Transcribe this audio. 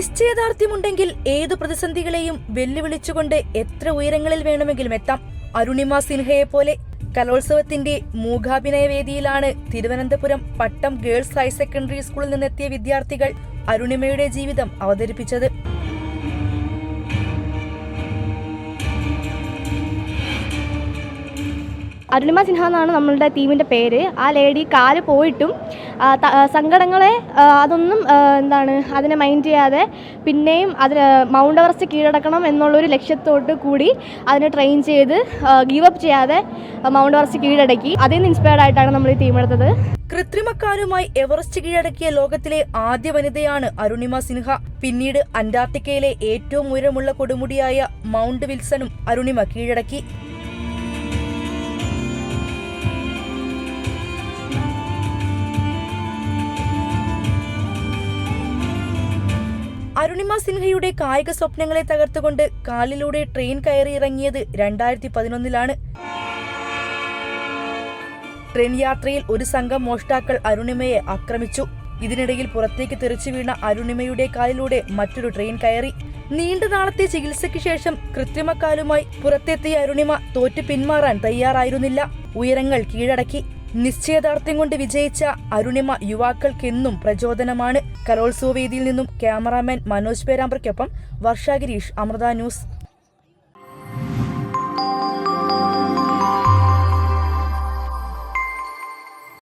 നിശ്ചയദാർഢ്യമുണ്ടെങ്കിൽ ഏതു പ്രതിസന്ധികളെയും വെല്ലുവിളിച്ചുകൊണ്ട് എത്ര ഉയരങ്ങളിൽ വേണമെങ്കിലും എത്താം. അരുണിമ സിൻഹയെ പോലെ കലോത്സവത്തിന്റെ മൂകാഭിനയ വേദിയിലാണ് Thiruvananthapuram Pattom girls higher secondary സ്കൂളിൽ നിന്നെത്തിയ വിദ്യാർത്ഥികൾ അരുണിമയുടെ ജീവിതം അവതരിപ്പിച്ചത്. അരുണിമ സിൻഹ എന്നാണ് നമ്മളുടെ ടീമിന്റെ പേര്. ആ ലേഡി കാൽ പോയിട്ടും സങ്കടങ്ങളെ അതൊന്നും എന്താണ് അതിനെ മൈൻഡ് ചെയ്യാതെ പിന്നെയും അതിന് മൗണ്ട് എവറസ്റ്റ് കീഴടക്കണം എന്നുള്ളൊരു ലക്ഷ്യത്തോട്ട് കൂടി അതിനെ ട്രെയിൻ ചെയ്ത് ഗീവ് അപ്പ് ചെയ്യാതെ മൗണ്ട് എവറസ്റ്റ് കീഴടക്കി. അതിൽ നിന്ന് ഇൻസ്പയർഡ് ആയിട്ടാണ് നമ്മൾ ഈ ടീം എടുത്തത്. കൃത്രിമക്കാരുമായി എവറസ്റ്റ് കീഴടക്കിയ ലോകത്തിലെ ആദ്യ വനിതയാണ് അരുണിമ സിൻഹ. പിന്നീട് അന്റാർട്ടിക്കയിലെ ഏറ്റവും ഉയരമുള്ള കൊടുമുടിയായ മൗണ്ട് വിൽസണും അരുണിമ കീഴടക്കി. അരുണിമ സിൻഹയുടെ കായിക സ്വപ്നങ്ങളെ തകർത്തുകൊണ്ട് കാലിലൂടെ ട്രെയിൻ കയറി ഇറങ്ങിയത് രണ്ടായിരത്തി പതിനൊന്നിലാണ് ട്രെയിൻ യാത്രയിൽ ഒരു സംഘം മോഷ്ടാക്കൾ അരുണിമയെ ആക്രമിച്ചു. ഇതിനിടയിൽ പുറത്തേക്ക് തെറിച്ചു വീണ അരുണിമയുടെ കാലിലൂടെ മറ്റൊരു ട്രെയിൻ കയറി. നീണ്ട നാളത്തെ ചികിത്സയ്ക്ക് ശേഷം കൃത്രിമക്കാലുമായി പുറത്തെത്തിയ അരുണിമ തോറ്റു പിന്മാറാൻ തയ്യാറായിരുന്നില്ല. ഉയരങ്ങൾ കീഴടക്കി. നിശ്ചയദാർഢ്യം കൊണ്ട് വിജയിച്ച അരുണിമ യുവാക്കൾക്കെന്നും പ്രചോദനമാണ്. കലോത്സവ വേദിയിൽ നിന്നും ക്യാമറാമാൻ മനോജ് പേരാമ്പ്രയ്ക്കൊപ്പം വർഷ ഗിരീഷ് അമൃത ന്യൂസ്